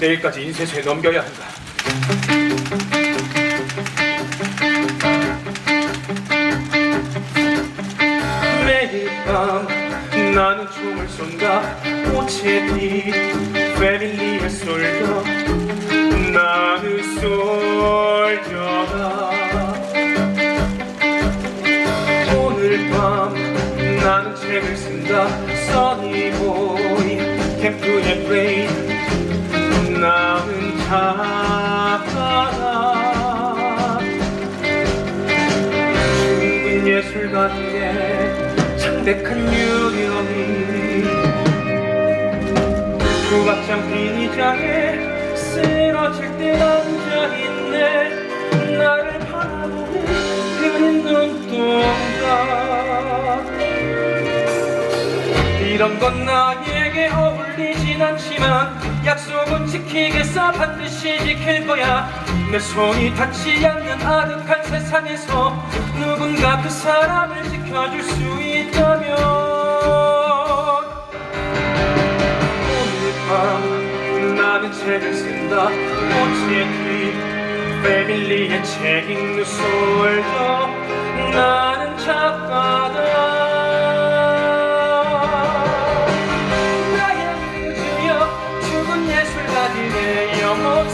내일까지 인쇄소에 넘겨야 한다. 매일 밤 나는 총을 쏜다. 꽃의 빛 패밀리의 솔더 나는 솔더다 오늘 밤 나는 책을 쓴다. 써니보이 캠프의 브레인 나는 자다다 중국 예술가들의 창백한 유령이 국악장 비장에 쓰러질 때 앉아있네 이런 건 나에게 어울리진 않지만 약속은 지키겠어 반드시 지킬 거야. 내 손이 닿지 않는 아득한 세상에서 누군가 그 사람을 지켜줄 수 있다면 오늘 밤 나는 책을 쓴다. 뒤 패밀리의 책 읽는 나